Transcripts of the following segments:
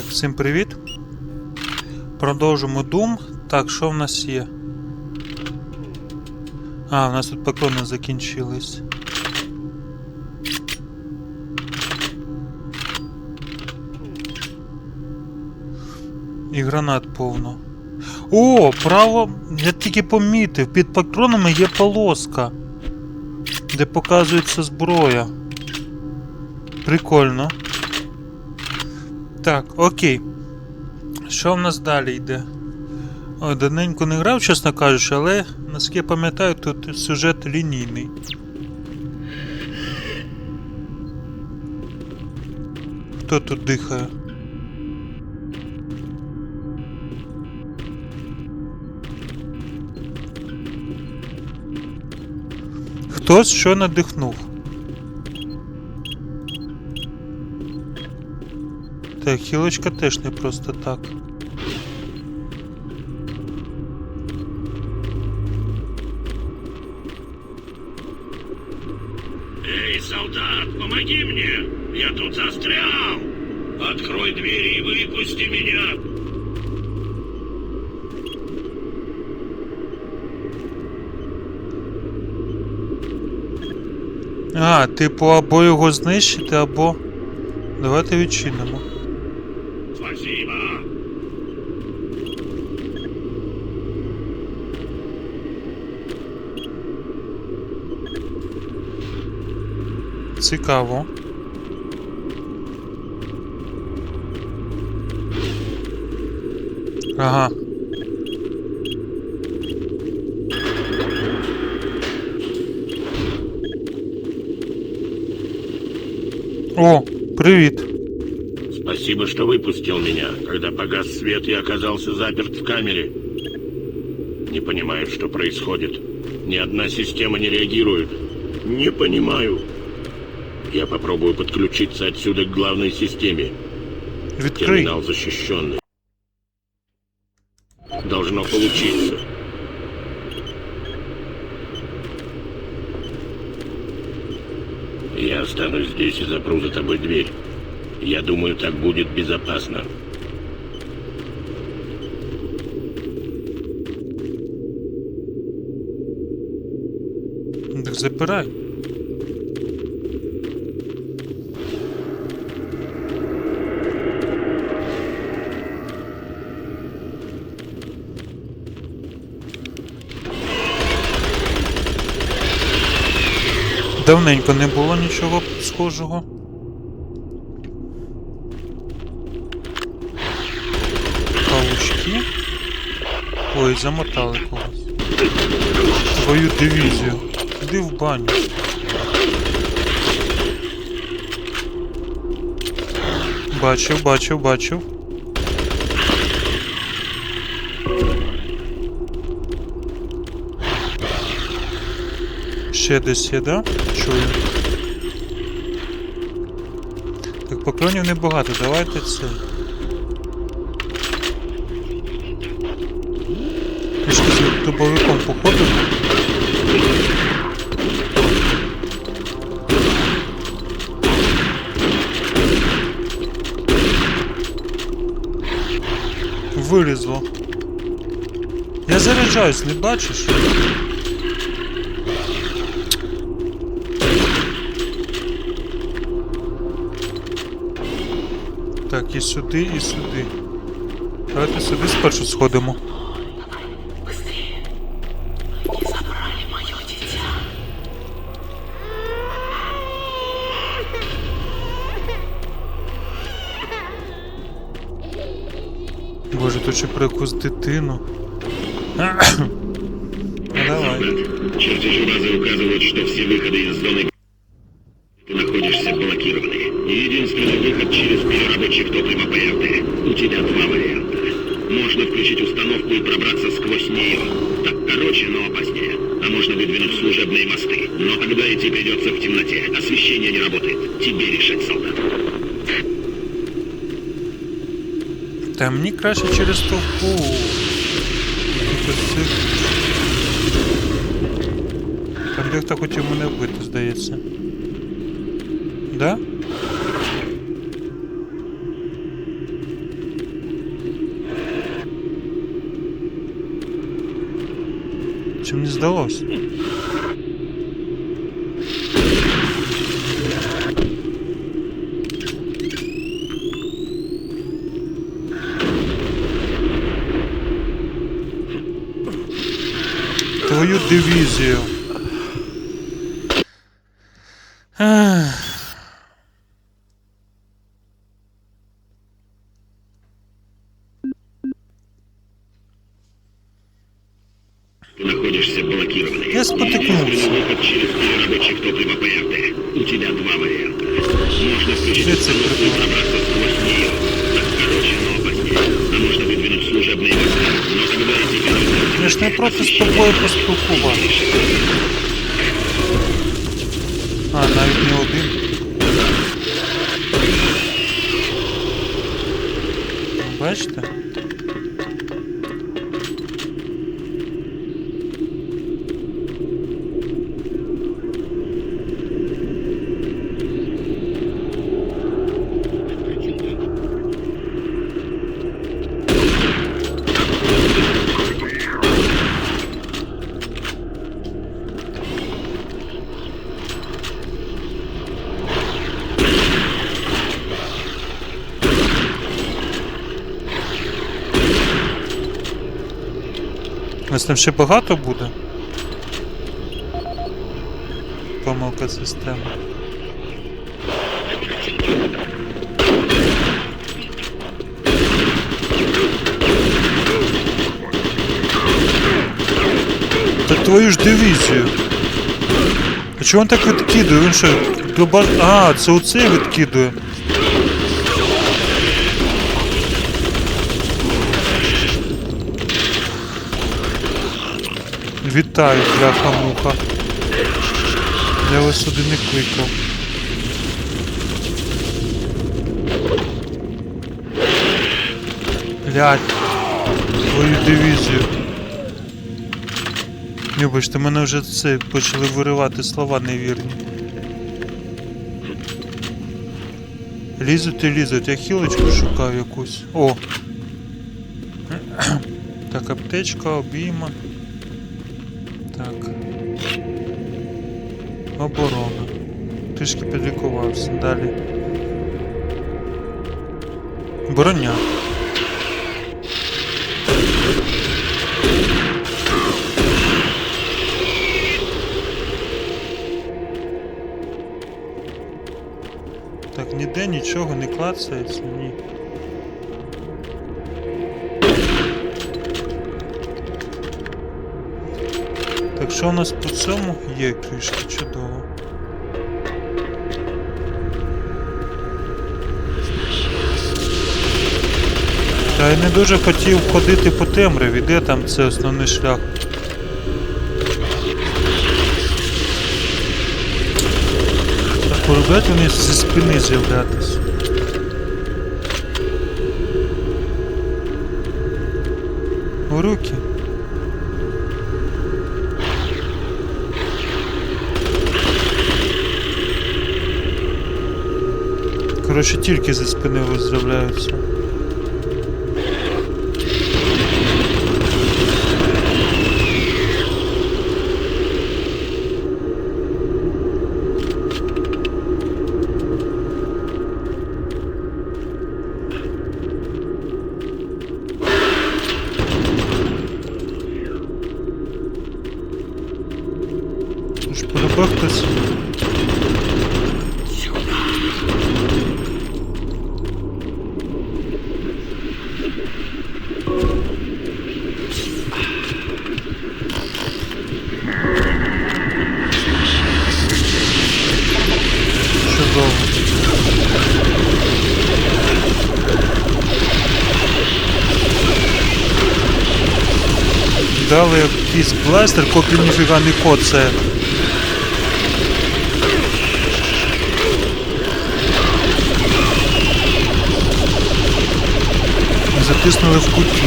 Так, всім привіт. Продовжимо Doom. Так, що в нас є? А, у нас тут патрони закінчились. І гранат повно. О, право, я тільки помітив, під патронами є полоска, де показується зброя. Прикольно. Так, окей. Що в нас далі йде? Ой, давненько не грав, чесно кажучи, але наскільки я пам'ятаю, тут сюжет лінійний. Хто тут дихає? Хтось що надихнув. Так, хілочка теж не просто так. Эй, солдат, помоги мне! Я тут застрял! Открой двери и выпусти меня! А, типу, або його знищити, або. Давайте відчинимо. Цікаво. Ага. О, привіт. Спасибо, что выпустил меня. Когда погас свет, я оказался заперт в камере. Не понимаю, что происходит. Ни одна система не реагирует. Не понимаю. Я попробую подключиться отсюда к главной системе. Відкрий. Терминал защищенный. Должно получиться. Я останусь здесь и запру за тобой дверь. Я думаю, так будет безопасно. Так запирай. Давненько не було нічого схожого. Павучки. Ой, замотали когось. Твою дивізію. Іди в баню. Бачив, бачив, бачив. Ще десь є, да? Чую. Так, поклонів небагато, давайте це. Трішки з дубовиком походимо. Вилізло. Я заряджаюсь, не бачиш? і сюди, і сюди. Давайте сюди спершу сходимо. Боже, тут ще про якусь дитину. Ну, Давай. Чертежи базы указывают, что все выходы из зоны ты находишься блокированы. Единственный выход через переработчик топлива ПРТ. У тебя два варианта. Можно включить установку и пробраться сквозь нее. Так короче, но опаснее. А можно выдвинуть служебные мосты. Но тогда идти придется в темноте. Освещение не работает. Тебе решать, солдат. Та мені краще через толпу. Якось цих. Там дехто хотів мене вбити, здається. Да? Чи мені здалось? Твою дивізію. Не проти з тобою поспілкуватися. А, навіть не один. Бачите? Нас там ще багато буде. Помилка системи. Так твою ж дивізію. А чого він так відкидує? Він що, до баз... А, це оце відкидує. Вітаю, бляха-муха. Я вас сюди не кликав. Блядь. Твою дивізію. Вибачте, мене вже це почали виривати слова невірні. Лізуть і лізуть, я хілочку шукав якусь. О! Так, аптечка, обійма. Оборона. Трішки підлікувався. Далі. Броня. Так, ніде нічого не клацається, ні. Що у нас по цьому є кришка чудово. Та я не дуже хотів ходити по темряві, де там це основний шлях. Так, полюблять вони зі спини з'являтись. У руки. Коротше, тільки зі спини виздравляються. Ж хтось. Дали якийсь бластер, поки ніфіга не коцає. Затиснули в куті.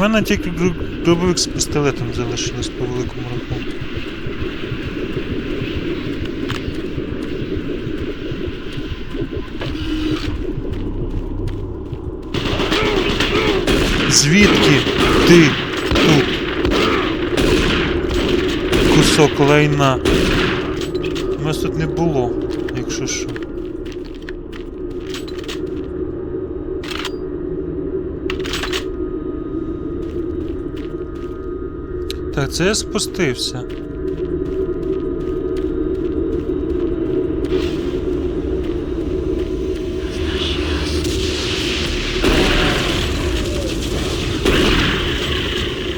У мене тільки дробовик з пістолетом залишилось по великому рахунку. Звідки ти тут? Кусок лайна. У нас тут не було, якщо що. Так, це я спустився.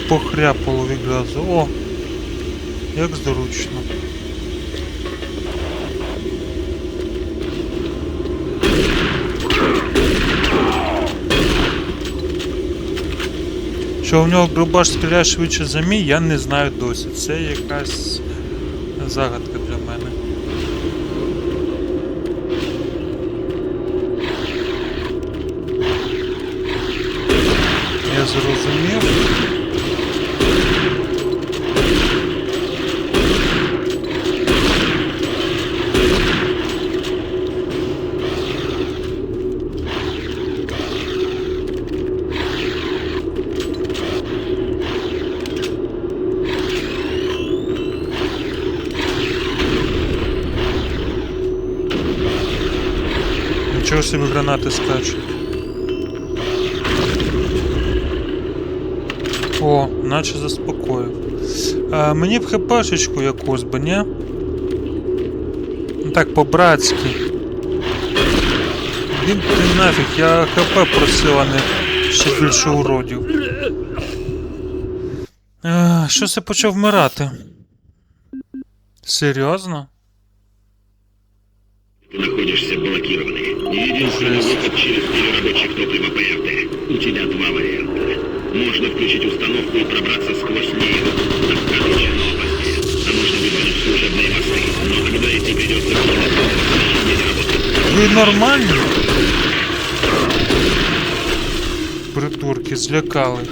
Похряпало відразу. О! Як зручно. Що в нього грубаш стріляє швидше за мій, я не знаю досі. Це якась загадка для мене. Я зрозумів. Нічого собі гранати скачуть. О, наче заспокоїв. А, мені б хпшечку якусь би, ні? Ну так, по-братськи. Він ти нафіг, я хп просив, а не ще більше уродів. А, щось я почав вмирати. Серйозно? выключить установку и пробраться сквозь нее. Короче, новости. Нам нужно вызвать служебные мосты, но когда идти придется куда-то, здесь работать. Вы нормально? Придурки, злякали.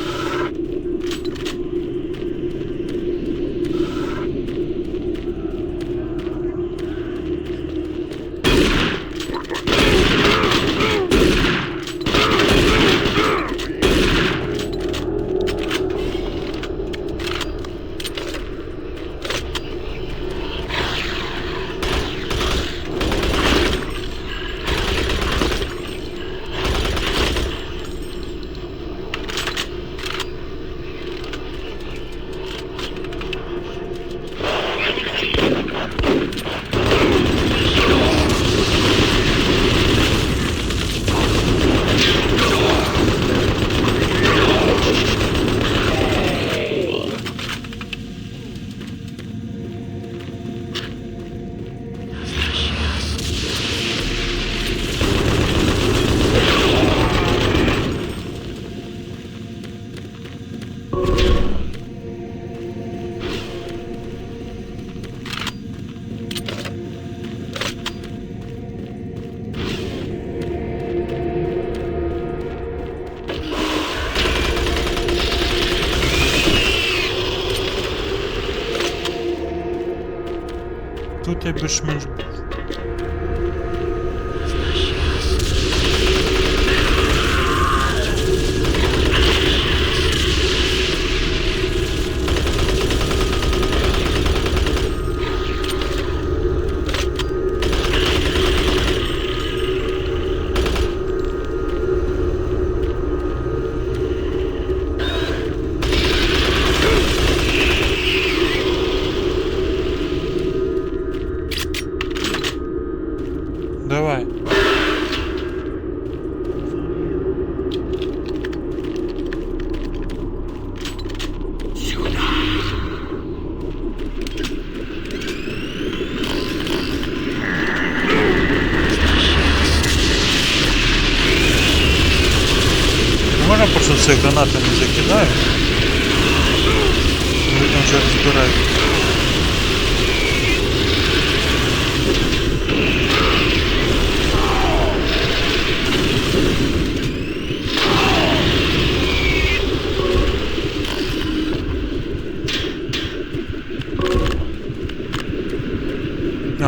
Тут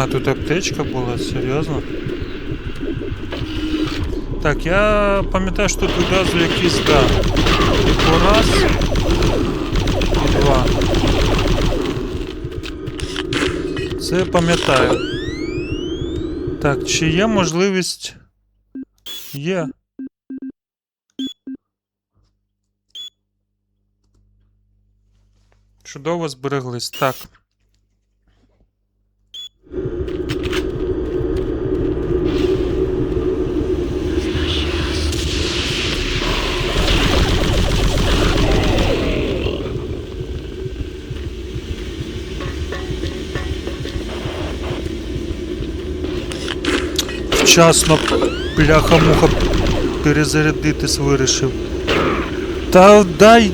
А, тут аптечка була, серйозно? Так, я пам'ятаю, що тут відразу якісь, да. Типу раз і два. Це я пам'ятаю. Так, чи є можливість. Є. Чудово збереглись. Так. Вчасно бляха-муха перезарядитись вирішив. Та дай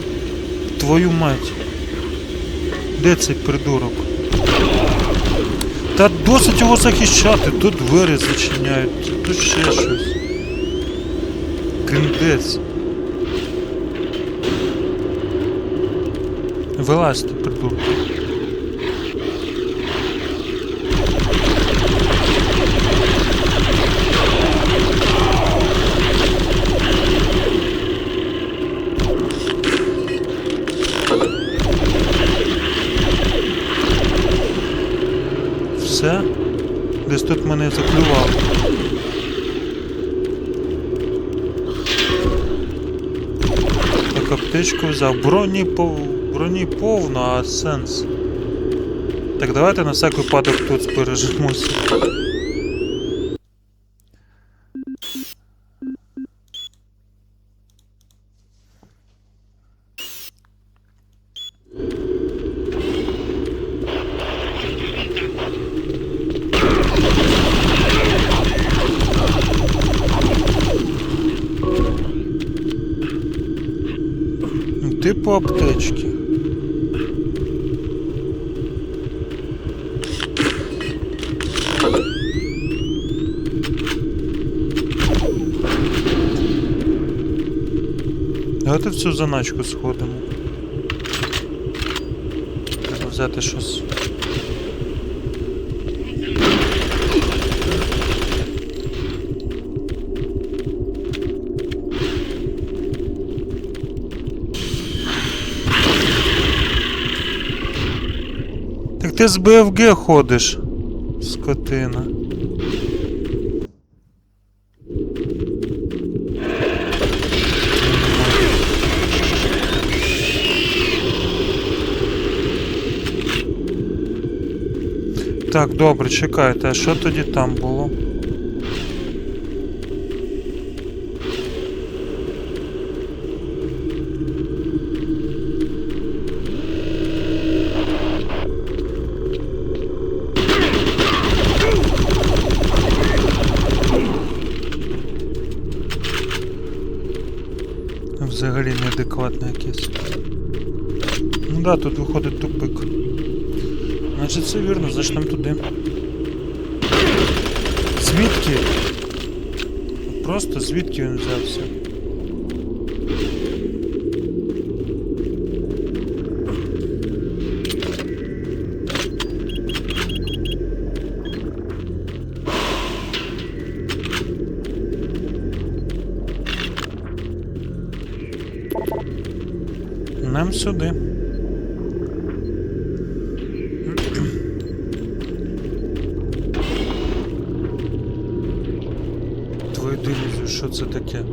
твою мать. Де цей придурок? Та досить його захищати, тут двері зачиняють, тут ще щось. Криндець. Вилазьте, придурок. Взяв. Броні, пов... Броні повно, а сенс. Так, давайте на всяк випадок тут збережемося. Типу аптечки. Давайте в цю заначку сходимо. Треба взяти щось. З БФГ ходиш, скотина. Так, добре, чекайте, а що тоді там було? Взагалі неадекватне якесь. Ну да, тут виходить тупик. Значить це вірно, зачнемо туди. Звідки? Просто звідки він взявся? Нам сюди. Твою дивізію, що це таке?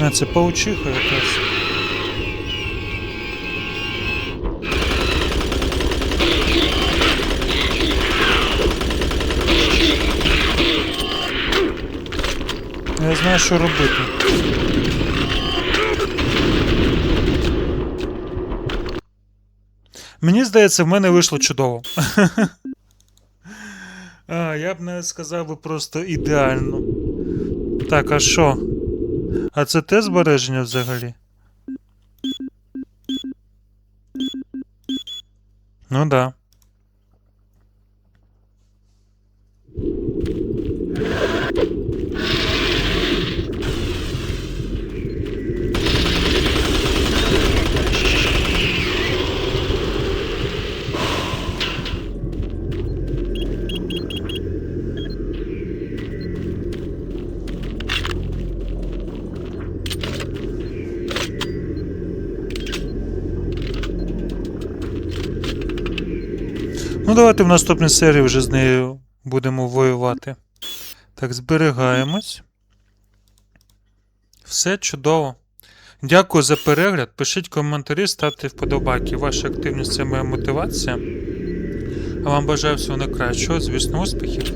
А, це паучиха якась. Я знаю, що робити. Мені здається, в мене вийшло чудово. а, я б навіть сказав би просто ідеально. Так, а що? А це те збереження взагалі? Ну да. Давайте в наступній серії вже з нею будемо воювати. Так, зберігаємось. Все чудово. Дякую за перегляд. Пишіть коментарі, ставте вподобайки. Ваша активність це моя мотивація. А вам бажаю всього найкращого, звісно, успіхів.